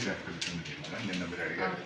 Release అక్కడ నిన్న మీరు అడిగారు.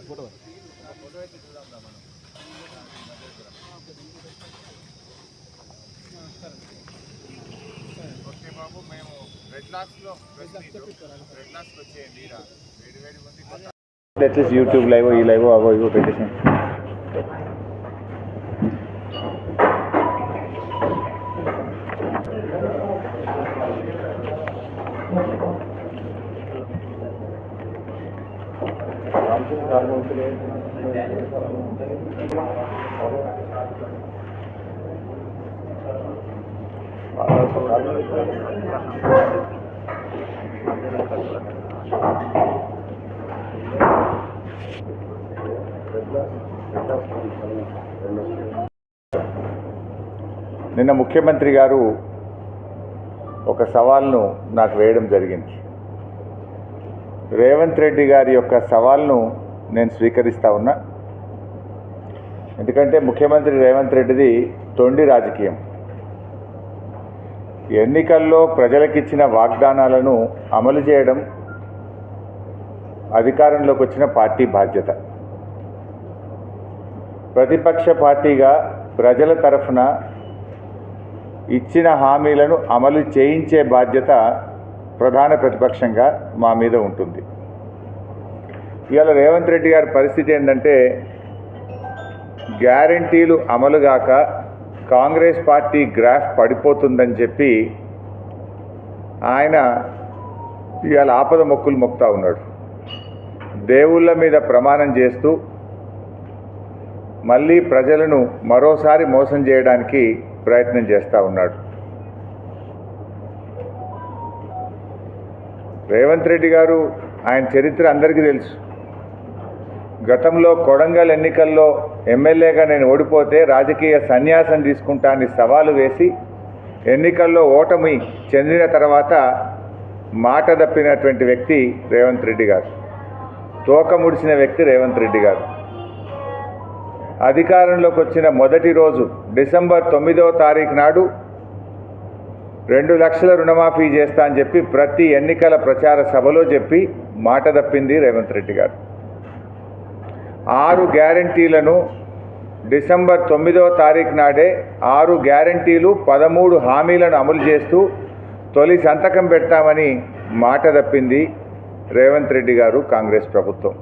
కదా, పెట్టాలి. ఓకే బాబు మేము రెడ్ లాక్స్ లో ప్రెస్ మీట్ రెడ్ లాక్స్ వచ్చేయండి ఈడ వేడి వేడి ఉంది కొత్త అట్లీస్ట్ యూట్యూబ్ లైవ్ ఈ లైవ్ అవో ఇవో పెట్టేసి నిన్న ముఖ్యమంత్రి గారు ఒక సవాల్ను నాకు వేయడం జరిగింది. రేవంత్ రెడ్డి గారి యొక్క సవాల్ను నేను స్వీకరిస్తా ఉన్నా. ఎందుకంటే ముఖ్యమంత్రి రేవంత్ రెడ్డిది తొండి రాజకీయం. ఎన్నికల్లో ప్రజలకిచ్చిన వాగ్దానాలను అమలు చేయడం అధికారంలోకి వచ్చిన పార్టీ బాధ్యత. ప్రతిపక్ష పార్టీగా ప్రజల తరఫున ఇచ్చిన హామీలను అమలు చేయించే బాధ్యత ప్రధాన ప్రతిపక్షంగా మా మీద ఉంటుంది. ఇవాళ రేవంత్ రెడ్డి గారి పరిస్థితి ఏంటంటే గ్యారంటీలు అమలుగాక కాంగ్రెస్ పార్టీ గ్రాఫ్ పడిపోతుందని చెప్పి ఆయన ఇవాళ ఆపద మొక్కులు మొక్తా ఉన్నాడు. దేవుళ్ళ మీద ప్రమాణం చేస్తూ మళ్ళీ ప్రజలను మరోసారి మోసం చేయడానికి ప్రయత్నం చేస్తూ ఉన్నాడు. రేవంత్ రెడ్డి గారు ఆయన చరిత్ర అందరికీ తెలుసు. గతంలో కొడంగల్ ఎన్నికల్లో ఎమ్మెల్యేగా నేను ఓడిపోతే రాజకీయ సన్యాసం తీసుకుంటానని సవాలు వేసి ఎన్నికల్లో ఓటమి చెందిన తర్వాత మాట తప్పినటువంటి వ్యక్తి రేవంత్ రెడ్డి గారు. తోక ముడిసిన వ్యక్తి రేవంత్ రెడ్డి గారు. అధికారంలోకి వచ్చిన మొదటి రోజు డిసెంబర్ తొమ్మిదవ తారీఖు నాడు రెండు లక్షల రుణమాఫీ చేస్తా అని చెప్పి ప్రతి ఎన్నికల ప్రచార సభలో చెప్పి మాట తప్పింది రేవంత్ రెడ్డి గారు. ఆరు గ్యారంటీలను డిసెంబర్ తొమ్మిదవ తారీఖు నాడే ఆరు గ్యారంటీలు పదమూడు హామీలను అమలు చేస్తూ తొలి సంతకం పెడతామని మాట తప్పింది రేవంత్ రెడ్డి గారు కాంగ్రెస్ ప్రభుత్వం.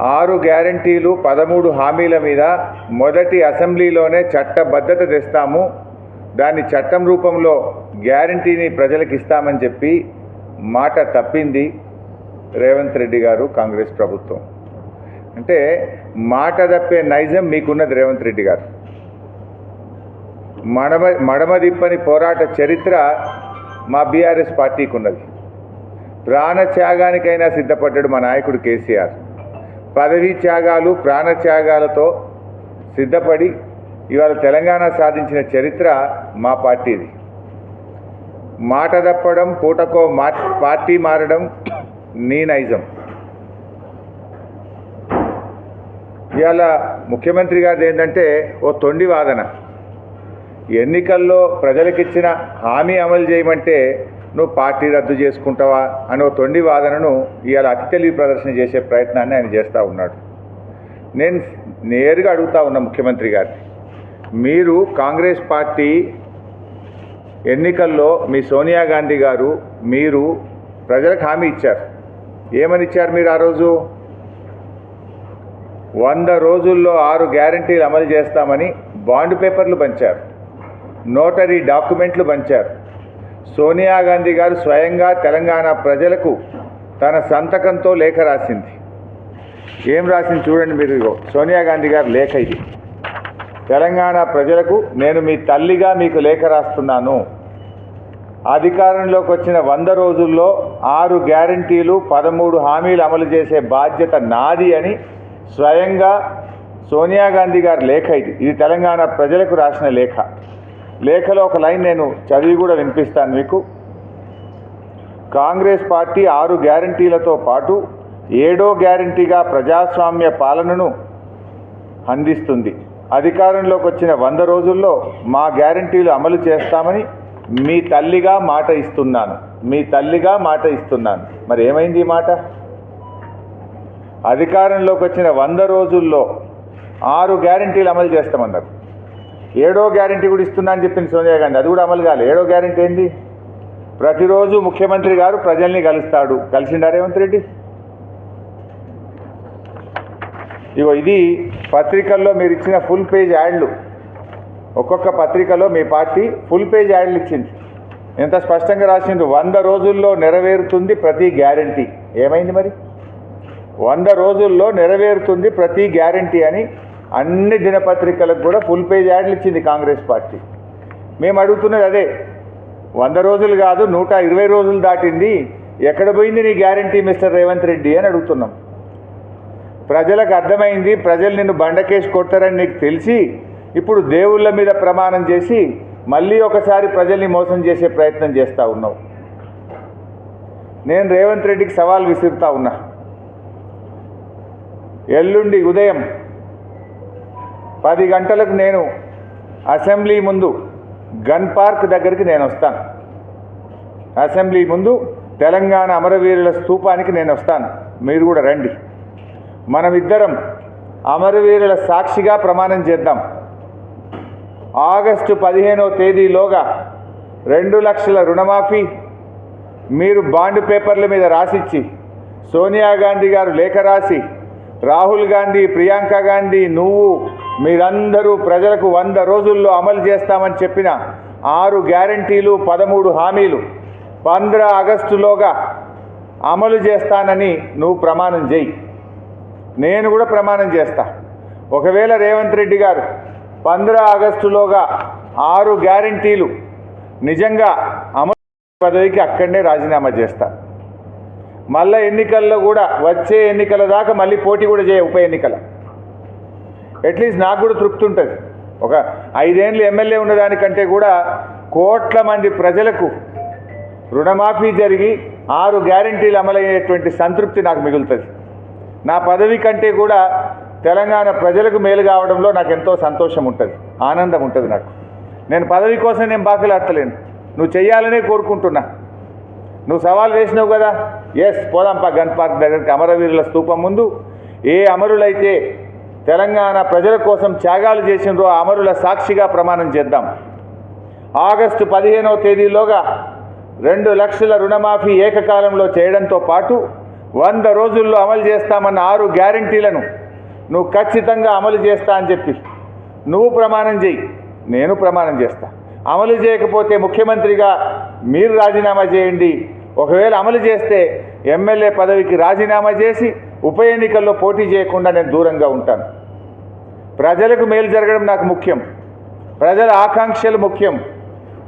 ఆరు గ్యారంటీలు పదమూడు హామీల మీద మొదటి అసెంబ్లీలోనే చట్టబద్ధత తెస్తాము. దాన్ని చట్టం రూపంలో గ్యారంటీని ప్రజలకు ఇస్తామని చెప్పి మాట తప్పింది రేవంత్ రెడ్డి గారు కాంగ్రెస్ ప్రభుత్వం. అంటే మాట తప్పే నైజం మీకున్నది రేవంత్ రెడ్డి గారు. మడమ మడమదిప్పని పోరాట చరిత్ర మా బీఆర్ఎస్ పార్టీకి ఉన్నది ప్రాణత్యాగానికైనా సిద్ధపడ్డాడు మా నాయకుడు కేసీఆర్. పదవీ త్యాగాలు ప్రాణత్యాగాలతో సిద్ధపడి ఇవాళ తెలంగాణ సాధించిన చరిత్ర మా పార్టీది. మాట తప్పడం పూటకో మా పార్టీ మారడం నీ నైజం ఇవాళ ముఖ్యమంత్రి గారిది ఏంటంటే ఓ తొండి వాదన. ఎన్నికల్లో ప్రజలకిచ్చిన హామీ అమలు చేయమంటే నువ్వు పార్టీ రద్దు చేసుకుంటావా అనే ఓ తొండి వాదనను ఇవాళ అతి తెలివి ప్రదర్శన చేసే ప్రయత్నాన్ని ఆయన చేస్తూ ఉన్నాడు. నేను నేరుగా అడుగుతా ఉన్నా ముఖ్యమంత్రి గారిని. మీరు కాంగ్రెస్ పార్టీ ఎన్నికల్లో మీ సోనియా గాంధీ గారు మీరు ప్రజలకు హామీ ఇచ్చారు. ఏమని ఇచ్చారు మీరు ఆ రోజు? వంద రోజుల్లో ఆరు గ్యారంటీలు అమలు చేస్తామని బాండ్ పేపర్లు పంచారు. నోటరీ డాక్యుమెంట్లు పంచారు. సోనియా గాంధీ గారు స్వయంగా తెలంగాణ ప్రజలకు తన సంతకంతో లేఖ రాసింది. ఏం రాసింది చూడండి మీరు సోనియా గాంధీ గారు లేఖ ఇది. తెలంగాణ ప్రజలకు నేను మీ తల్లిగా మీకు లేఖ రాస్తున్నాను. అధికారంలోకి వచ్చిన వంద రోజుల్లో ఆరు గ్యారంటీలు పదమూడు హామీలు అమలు చేసే బాధ్యత నాది అని స్వయంగా సోనియా గాంధీ గారి లేఖ ఇది. ఇది తెలంగాణ ప్రజలకు రాసిన లేఖ. లేఖలో ఒక లైన్ నేను చదివి కూడా వినిపిస్తాను మీకు. కాంగ్రెస్ పార్టీ ఆరు గ్యారంటీలతో పాటు ఏడో గ్యారంటీగా ప్రజాస్వామ్య పాలనను అందిస్తుంది. అధికారంలోకి వచ్చిన వంద రోజుల్లో మా గ్యారంటీలు అమలు చేస్తామని మీ తల్లిగా మాట ఇస్తున్నాను. మీ తల్లిగా మాట ఇస్తున్నాను. మరి ఏమైంది ఈ మాట? అధికారంలోకి వచ్చిన వంద రోజుల్లో ఆరు గ్యారంటీలు అమలు చేస్తామన్నారు ఏడో గ్యారంటీ కూడా ఇస్తున్నా అని చెప్పింది సోనియా గాంధీ. అది కూడా అమలు కాలే. ఏడో గ్యారంటీ ఏంది? ప్రతిరోజు ముఖ్యమంత్రి గారు ప్రజల్ని కలుస్తాడు. కలిసిండా రేవంత్ రెడ్డి? ఇగో ఇది పత్రికల్లో మీరు ఇచ్చిన ఫుల్ పేజ్ యాడ్లు. ఒక్కొక్క పత్రికలో మీ పార్టీ ఫుల్ పేజ్ యాడ్లు ఇచ్చింది. ఎంత స్పష్టంగా రాసింది వంద రోజుల్లో నెరవేరుతుంది ప్రతి గ్యారంటీ. ఏమైంది మరి? వంద రోజుల్లో నెరవేరుతుంది ప్రతి గ్యారంటీ అని అన్ని దినపత్రికలకు కూడా ఫుల్ పేజ్ యాడ్లు ఇచ్చింది కాంగ్రెస్ పార్టీ. మేము అడుగుతున్నది అదే. వంద రోజులు కాదు నూట ఇరవై రోజులు దాటింది. ఎక్కడ పోయింది నీ గ్యారంటీ మిస్టర్ రేవంత్ రెడ్డి అని అడుగుతున్నాం. ప్రజలకు అర్థమైంది ప్రజలు నిన్ను బండకేసి కొడతారని నీకు తెలిసి ఇప్పుడు దేవుళ్ళ మీద ప్రమాణం చేసి మళ్ళీ ఒకసారి ప్రజల్ని మోసం చేసే ప్రయత్నం చేస్తూ ఉన్నావు. నేను రేవంత్ రెడ్డికి సవాల్ విసురుతా ఉన్నా. ఎల్లుండి ఉదయం పది గంటలకు నేను అసెంబ్లీ ముందు గన్ పార్క్ దగ్గరికి నేను వస్తాను. అసెంబ్లీ ముందు తెలంగాణ అమరవీరుల స్థూపానికి నేను వస్తాను. మీరు కూడా రండి. మనమిద్దరం అమరవీరుల సాక్షిగా ప్రమాణం చేద్దాం. ఆగస్టు పదిహేనో తేదీలోగా రెండు లక్షల రుణమాఫీ మీరు బాండ్ పేపర్ల మీద రాసిచ్చి సోనియా గాంధీ గారు లేఖ రాసి రాహుల్ గాంధీ ప్రియాంక గాంధీ నువ్వు మీరందరూ ప్రజలకు వంద రోజుల్లో అమలు చేస్తామని చెప్పిన ఆరు గ్యారంటీలు పదమూడు హామీలు పంద్ర ఆగస్టులోగా అమలు చేస్తానని నువ్వు ప్రమాణం చేయి. నేను కూడా ప్రమాణం చేస్తా. ఒకవేళ రేవంత్ రెడ్డి గారు పంద్ర ఆగస్టులోగా ఆరు గ్యారంటీలు నిజంగా అమలు పదవికి అక్కడనే రాజీనామా చేస్తా. మళ్ళా ఎన్నికల్లో కూడా వచ్చే ఎన్నికల దాకా మళ్ళీ పోటీ కూడా చేయ ఉప ఎన్నికల. అట్లీస్ట్ నాకు కూడా తృప్తి ఉంటుంది. ఒక ఐదేండ్లు ఎమ్మెల్యే ఉన్నదానికంటే కూడా కోట్ల మంది ప్రజలకు రుణమాఫీ జరిగి ఆరు గ్యారంటీలు అమలయ్యేటువంటి సంతృప్తి నాకు మిగులుతుంది. నా పదవి కంటే కూడా తెలంగాణ ప్రజలకు మేలు కావడంలో నాకు ఎంతో సంతోషం ఉంటుంది ఆనందం ఉంటుంది నాకు. నేను పదవి కోసం నేను బాకలాడతలేను నువ్వు చెయ్యాలనే కోరుకుంటున్నా. నువ్వు సవాల్ వేసినావు కదా? ఎస్ పోదాంపా గన్ పార్క్ దగ్గరికి. అమరవీరుల స్తూపం ముందు ఏ అమరులైతే తెలంగాణ ప్రజల కోసం త్యాగాలు చేసినరో ఆ అమరుల సాక్షిగా ప్రమాణం చేద్దాం. ఆగస్టు పదిహేనవ తేదీలోగా రెండు లక్షల రుణమాఫీ ఏకకాలంలో చేయడంతో పాటు వంద రోజుల్లో అమలు చేస్తామన్న ఆరు గ్యారంటీలను నువ్వు ఖచ్చితంగా అమలు చేస్తా అని చెప్పి. నువ్వు ప్రమాణం చేయి. నేను ప్రమాణం చేస్తా. అమలు చేయకపోతే ముఖ్యమంత్రిగా మీరు రాజీనామా చేయండి. ఒకవేళ అమలు చేస్తే ఎమ్మెల్యే పదవికి రాజీనామా చేసి ఉప ఎన్నికల్లో పోటీ చేయకుండా నేను దూరంగా ఉంటాను. ప్రజలకు మేలు జరగడం నాకు ముఖ్యం. ప్రజల ఆకాంక్షలు ముఖ్యం.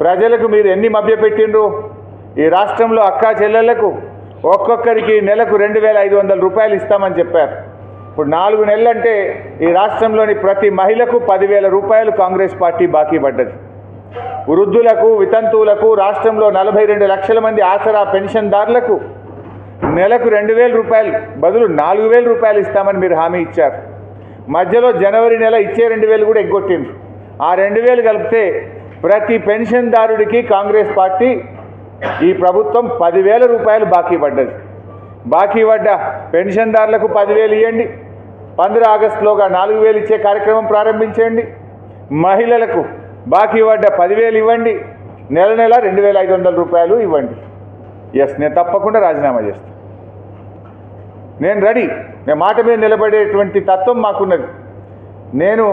ప్రజలకు మీరు ఎన్ని మభ్యపెట్టిండ్రు? ఈ రాష్ట్రంలో అక్కా చెల్లెళ్ళకు ఒక్కొక్కరికి నెలకు రెండు వేల ఐదు వందల రూపాయలు ఇస్తామని చెప్పారు. ఇప్పుడు నాలుగు నెలలంటే ఈ రాష్ట్రంలోని ప్రతి మహిళకు పదివేల రూపాయలు కాంగ్రెస్ పార్టీ బాకీ పడ్డది. వృద్ధులకు వితంతువులకు రాష్ట్రంలో నలభై రెండు లక్షల మంది ఆసరా పెన్షన్దారులకు నెలకు రెండు వేల రూపాయలు బదులు నాలుగు వేల రూపాయలు ఇస్తామని మీరు హామీ ఇచ్చారు. మధ్యలో జనవరి నెల ఇచ్చే రెండు వేలు కూడా ఎగ్గొట్టిండ్రు. ఆ రెండు వేలు కలిపితే ప్రతి పెన్షన్దారుడికి కాంగ్రెస్ పార్టీ ఈ ప్రభుత్వం పదివేల రూపాయలు బాకీ పడ్డది. బాకీ పడ్డ పెన్షన్దారులకు పదివేలు ఇవ్వండి పంద్ర ఆగస్టులోగా నాలుగు వేలు ఇచ్చే కార్యక్రమం ప్రారంభించండి. మహిళలకు బాకీ పడ్డ పదివేలు ఇవ్వండి. నెల నెల రెండు వేల ఐదు వందల రూపాయలు ఇవ్వండి. ఎస్ నేను తప్పకుండా రాజీనామా చేస్తాను నేను రెడీ. నేను మాట మీద నిలబడేటువంటి తత్వం మాకున్నది. నేను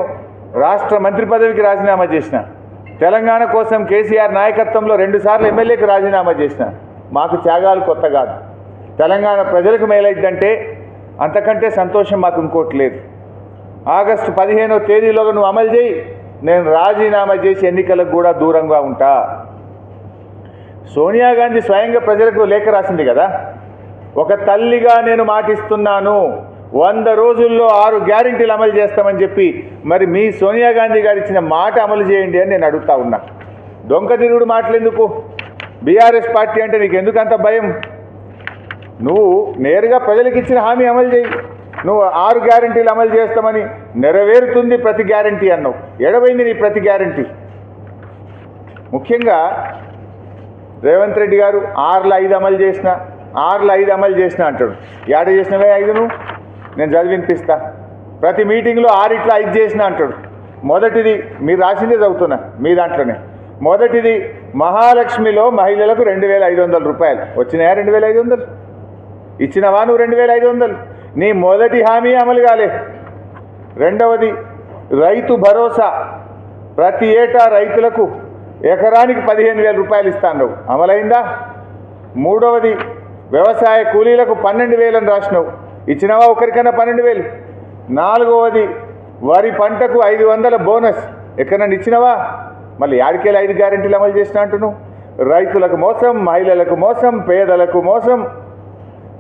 రాష్ట్ర మంత్రి పదవికి రాజీనామా చేసిన. తెలంగాణ కోసం కేసీఆర్ నాయకత్వంలో రెండుసార్లు ఎమ్మెల్యేకి రాజీనామా చేసిన. మాకు త్యాగాలు కొత్త కాదు. తెలంగాణ ప్రజలకు మేలైద్దంటే అంతకంటే సంతోషం మాకు ఇంకోటి లేదు. ఆగస్టు పదిహేనో తేదీలోగా నువ్వు అమలు చేయి. నేను రాజీనామా చేసి ఎన్నికలకు కూడా దూరంగా ఉంటా. సోనియా గాంధీ స్వయంగా ప్రజలకు లేఖ రాసింది కదా? ఒక తల్లిగా నేను మాటిస్తున్నాను. వంద రోజుల్లో ఆరు గ్యారెంటీలు అమలు చేస్తామని చెప్పి మరి మీ సోనియా గాంధీ గారు ఇచ్చిన మాట అమలు చేయండి అని నేను అడుగుతా ఉన్నా. దొంగ తిరుగుడు మాటలెందుకు? బీఆర్ఎస్ పార్టీ అంటే నీకు ఎందుకంత అంత భయం? నువ్వు నేరుగా ప్రజలకు ఇచ్చిన హామీ అమలు చేయి. నువ్వు ఆరు గ్యారంటీలు అమలు చేస్తామని నెరవేరుతుంది ప్రతి గ్యారంటీ అన్నావు. ఎడవైంది నీ ప్రతి గ్యారంటీ? ముఖ్యంగా రేవంత్ రెడ్డి గారు ఆరులో ఐదు అమలు చేసిన ఆరులో ఐదు అమలు చేసిన అంటాడు. ఏడ చేసినవే ఐదు నువ్వు నేను చదివినిపిస్తా. ప్రతి మీటింగ్లో ఆరిట్లో ఐదు చేసిన అంటాడు. మొదటిది మీరు రాసిందే చదువుతున్నా మీ దాంట్లోనే. మొదటిది మహాలక్ష్మిలో మహిళలకు రెండు వేల ఐదు వందల రూపాయలు. వచ్చినాయా రెండు వేల ఐదు వందలు? ఇచ్చినవా నువ్వు రెండు వేల ఐదు వందలు? నీ మొదటి హామీ అమలు కాలే. రెండవది రైతు భరోసా. ప్రతి ఏటా రైతులకు ఎకరానికి పదిహేను వేల రూపాయలు ఇస్తాను అమలైందా? మూడవది వ్యవసాయ కూలీలకు పన్నెండు వేలని రాసినావు. ఇచ్చినవా ఒకరికైనా పన్నెండు వేలు? నాలుగవది వరి పంటకు ఐదు వందల బోనస్. ఎక్కడన్నా ఇచ్చినవా? మళ్ళీ యాడికెళ్ళి ఐదు గ్యారెంటీలు అమలు చేసిన అంటున్నావు. రైతులకు మోసం మహిళలకు మోసం పేదలకు మోసం.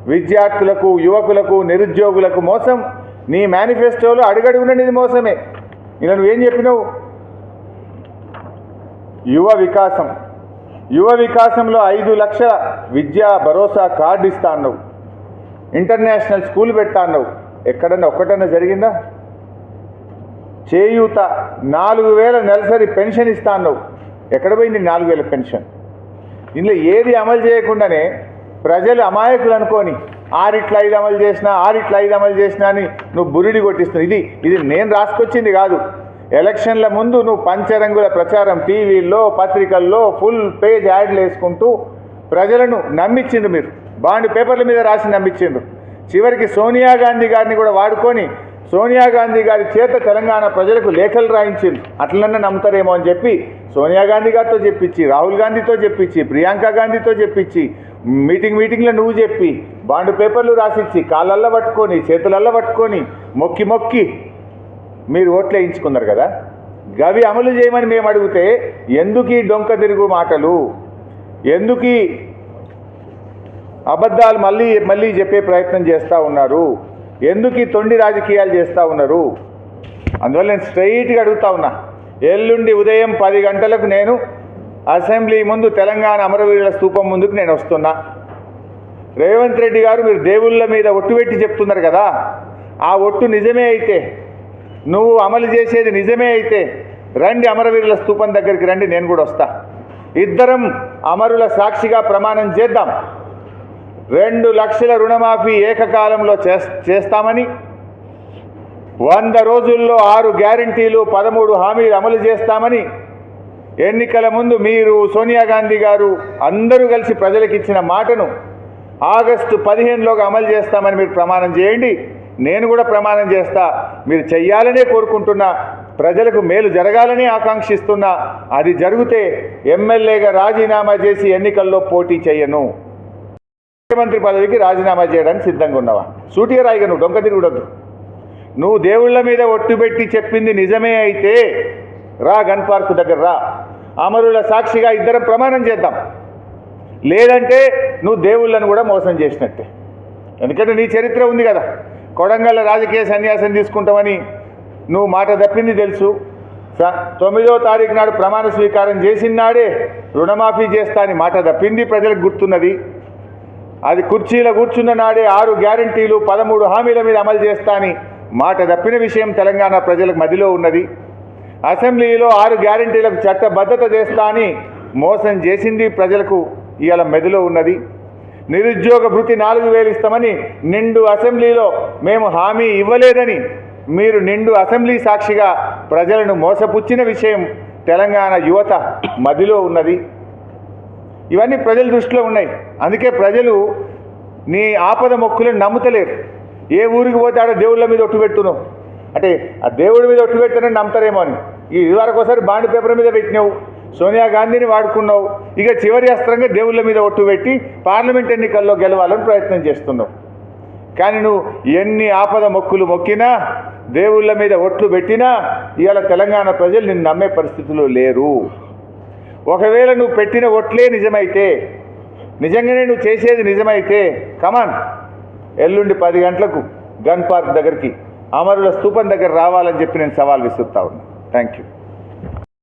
విద్యార్థులకు యువకులకు నిరుద్యోగులకు మోసం. నీ మేనిఫెస్టోలో అడుగడి ఇది మోసమే. ఇలా నువ్వేం చెప్పినావు? యువ వికాసం. యువ వికాసంలో ఐదు లక్షల విద్యా భరోసా కార్డు ఇస్తా అన్నావు. ఇంటర్నేషనల్ స్కూల్ పెడతా అన్నావు. ఎక్కడన్నా ఒక్కటన్నా జరిగిందా? చేయూత నాలుగు వేల నెలసరి పెన్షన్ ఇస్తా అన్నావు. ఎక్కడ పోయింది నాలుగు వేల పెన్షన్? ఇందులో ఏది అమలు చేయకుండానే ప్రజలు అమాయకులు అనుకొని ఆరిట్ల ఐదు అమలు చేసినా ఆరిట్ల ఐదు అమలు చేసినా అని నువ్వు బురిడి కొట్టిస్తున్నావు. ఇది ఇది నేను రాసుకొచ్చింది కాదు. ఎలక్షన్ల ముందు నువ్వు పంచరంగుల ప్రచారం టీవీల్లో పత్రికల్లో ఫుల్ పేజ్ యాడ్లు వేసుకుంటూ ప్రజలను నమ్మించిండ్రు మీరు. బాండ్ పేపర్ల మీద రాసి నమ్మించిండ్రు చివరికి సోనియా గాంధీ గారిని కూడా వాడుకొని సోనియా గాంధీ గారి చేత తెలంగాణ ప్రజలకు లేఖలు రాయించింది అట్లనే నమ్ముతారేమో అని చెప్పి సోనియా గాంధీ గారితో చెప్పించి రాహుల్ గాంధీతో చెప్పించి ప్రియాంక గాంధీతో చెప్పించి మీటింగ్ మీటింగ్లో నువ్వు చెప్పి బాండ్ పేపర్లు రాసిచ్చి కాళ్ళల్లో పట్టుకొని చేతులల్లో పట్టుకొని మొక్కి మొక్కి మీరు ఓట్లు వేయించుకున్నారు కదా? గవి అమలు చేయమని మేము అడిగితే ఎందుకు ఈ డొంక తిరుగు మాటలు? ఎందుకు అబద్ధాలు మళ్ళీ మళ్ళీ చెప్పే ప్రయత్నం చేస్తూ ఉన్నారు? ఎందుకు ఈ తొండి రాజకీయాలు చేస్తూ ఉన్నారు? అందువల్ల నేను స్ట్రైట్గా అడుగుతా ఉన్నా. ఎల్లుండి ఉదయం పది గంటలకు నేను అసెంబ్లీ ముందు తెలంగాణ అమరవీరుల స్తూపం ముందుకు నేను వస్తున్నా. రేవంత్ రెడ్డి గారు మీరు దేవుళ్ళ మీద ఒట్టు పెట్టి చెప్తున్నారు కదా ఆ ఒట్టు నిజమే అయితే నువ్వు అమలు చేసేది నిజమే అయితే రండి అమరవీరుల స్తూపం దగ్గరికి రండి నేను కూడా వస్తా. ఇద్దరం అమరుల సాక్షిగా ప్రమాణం చేద్దాం. రెండు లక్షల రుణమాఫీ ఏకకాలంలో చేస్- చేస్తామని వంద రోజుల్లో ఆరు గ్యారంటీలు పదమూడు హామీలు అమలు చేస్తామని ఎన్నికల ముందు మీరు సోనియా గాంధీ గారు అందరూ కలిసి ప్రజలకు ఇచ్చిన మాటను ఆగస్టు పదిహేనులోగా అమలు చేస్తామని మీరు ప్రమాణం చేయండి. నేను కూడా ప్రమాణం చేస్తా. మీరు చెయ్యాలనే కోరుకుంటున్నా. ప్రజలకు మేలు జరగాలని ఆకాంక్షిస్తున్నా. అది జరిగితే ఎమ్మెల్యేగా రాజీనామా చేసి ఎన్నికల్లో పోటీ చేయను. ముఖ్యమంత్రి పదవికి రాజీనామా చేయడానికి సిద్ధంగా ఉన్నావా? సూటిగా రాయిగా నువ్వు డొంక తిరుగుడద్దు. నువ్వు దేవుళ్ళ మీద ఒట్టు పెట్టి చెప్పింది నిజమే అయితే రా గన్ పార్క్ దగ్గర రా. అమరుల సాక్షిగా ఇద్దరం ప్రమాణం చేద్దాం. లేదంటే నువ్వు దేవుళ్ళను కూడా మోసం చేసినట్టే. ఎందుకంటే నీ చరిత్ర ఉంది కదా. కొడంగల్ రాజకీయ సన్యాసం తీసుకుంటామని నువ్వు మాట తప్పింది తెలుసు. స- తొమ్మిదో తారీఖు నాడు ప్రమాణ స్వీకారం చేసిన నాడే రుణమాఫీ చేస్తా అని మాట తప్పింది ప్రజలకు గుర్తున్నది. అది కుర్చీలో కూర్చున్న నాడే ఆరు గ్యారంటీలు పదమూడు హామీల మీద అమలు చేస్తా అని మాట తప్పిన విషయం తెలంగాణ ప్రజలకు మదిలో ఉన్నది. అసెంబ్లీలో ఆరు గ్యారంటీలకు చట్టబద్ధత చేస్తా అని మోసం చేసింది ప్రజలకు ఇవాళ మెదలో ఉన్నది. నిరుద్యోగ భృతి నాలుగు వేలు ఇస్తామని నిండు అసెంబ్లీలో మేము హామీ ఇవ్వలేదని మీరు నిండు అసెంబ్లీ సాక్షిగా ప్రజలను మోసపుచ్చిన విషయం తెలంగాణ యువత మదిలో ఉన్నది. ఇవన్నీ ప్రజల దృష్టిలో ఉన్నాయి. అందుకే ప్రజలు నీ ఆపద మొక్కులను నమ్ముతలేరు. ఏ ఊరికి పోతే ఆడ దేవుళ్ళ మీద ఒట్టు పెడుతున్నావు? అంటే ఆ దేవుడి మీద ఒట్టు పెడతానని నమ్ముతారేమో అని. ఈ ఇదివరకు ఒకసారి బాండ్ పేపర్ మీద పెట్టినావు సోనియా గాంధీని వాడుకున్నావు ఇక చివరి అస్త్రంగా దేవుళ్ళ మీద ఒట్టు పెట్టి పార్లమెంట్ ఎన్నికల్లో గెలవాలని ప్రయత్నం చేస్తున్నావు. కానీ నువ్వు ఎన్ని ఆపద మొక్కులు మొక్కినా దేవుళ్ళ మీద ఒట్లు పెట్టినా ఇవాళ తెలంగాణ ప్రజలు నిన్ను నమ్మే పరిస్థితిలో లేరు. ఒకవేళ నువ్వు పెట్టిన ఒట్లే నిజమైతే నిజంగానే నువ్వు చేసేది నిజమైతే కమాన్ ఎల్లుండి పది గంటలకు గన్ పార్క్ దగ్గరికి అమరుల స్థూపం దగ్గర రావాలని చెప్పి నేను సవాల్ విసురుతా ఉన్నా. Thank you